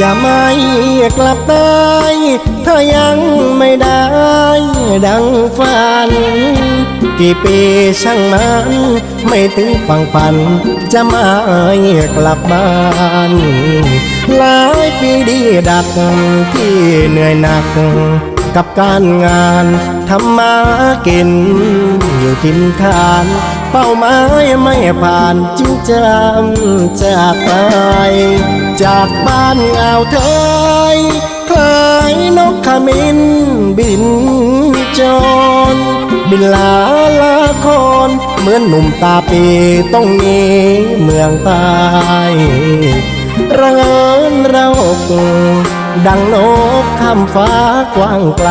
จะไม่กลับได้ถ้ายังไม่ได้ ดังฝัน กี่ปีช่างมัน ไม่ถึงฝั่งฝัน จะไม่กลับบ้านหลายปีดีดักที่เหนื่อยหนัก กับการงานทำมากินอยู่ทิมทาน เป้าหมายไม่ผ่านจึงจำจากไป จากบ้านอ่าวไทยคล้ายนกขมิ้นบินจรบินลาลาคอนเหมือนหนุ่มตาปีต้องหนีเมืองใต้ระเอินเราอก ดังนกข้ามฟ้ากว้างไกล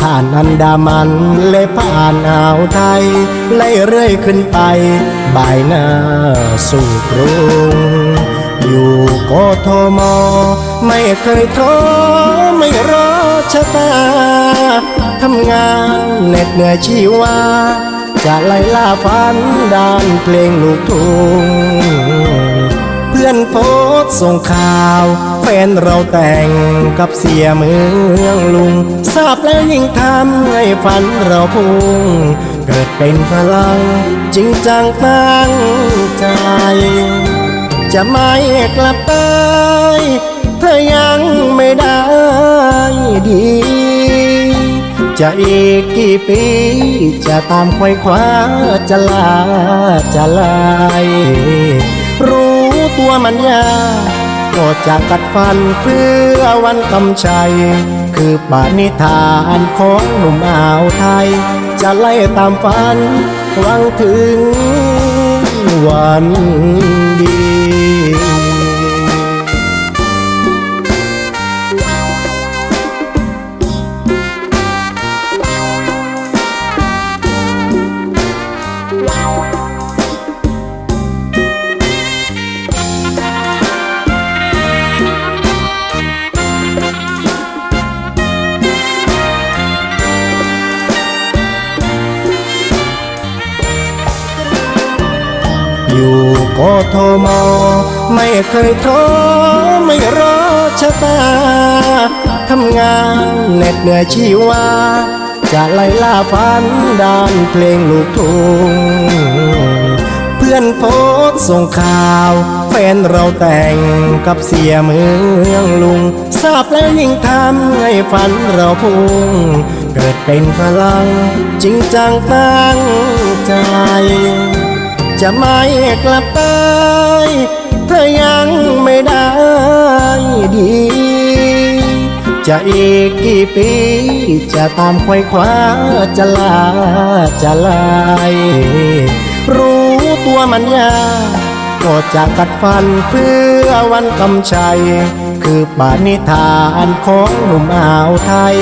ผ่านอันดามันเลยผ่านอ่าวไทย ไล่เรื่อยขึ้นไป บ่ายหน้าสู่กรุง อยู่กทม ไม่เคยท้อไม่รอชะตา ทำงานเหน็ดเหนื่อยชีวา จะไล่ล่าฝันด้านเพลงลูกทุ่ง ส่งข่าว แฟนเราแต่งกับเสียเมืองลุง ทราบแล้วยิ่งทำให้ฝันเราพุ่ง เกิดเป็นพลัง จริงจังตั้งใจ จะไม่กลับไปถ้ายังไม่ได้ดี จะอีกกี่ปี จะตามไขว้คว้าจะลาจะลาย ตัวมันยาก็จะกัดฟันเพื่อวันกำชัย คือปานิธานของหนุ่มอ่าวไทย จะไล่ตามฝันหวังถึงวันดี อยู่กทมไม่เคยท้อไม่รอชะตาทำงานเหน็ดเหนื่อยชีวา จะไล่ล่าฝันด้านเพลงลูกทุ่งเพื่อนโพสส่งข่าว แฟนเราแต่งกับเสียเมืองลุง ทราบแล้วยิ่งทำให้ฝันเราพุ่ง เกิดเป็นพลังจริงจังตั้งใจ จะไม่กลับไปถ้ายังไม่ได้ดี จะอีกกี่ปี จะตามไขว้คว้าจะลาจะลายรู้ตัวมันยากก็จะกัดฟันเพื่อวันกำชัย คือปานิธานของหนุ่มอ่าวไทย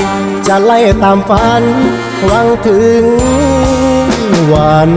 จะไล่ตามฝันหวังถึงวัน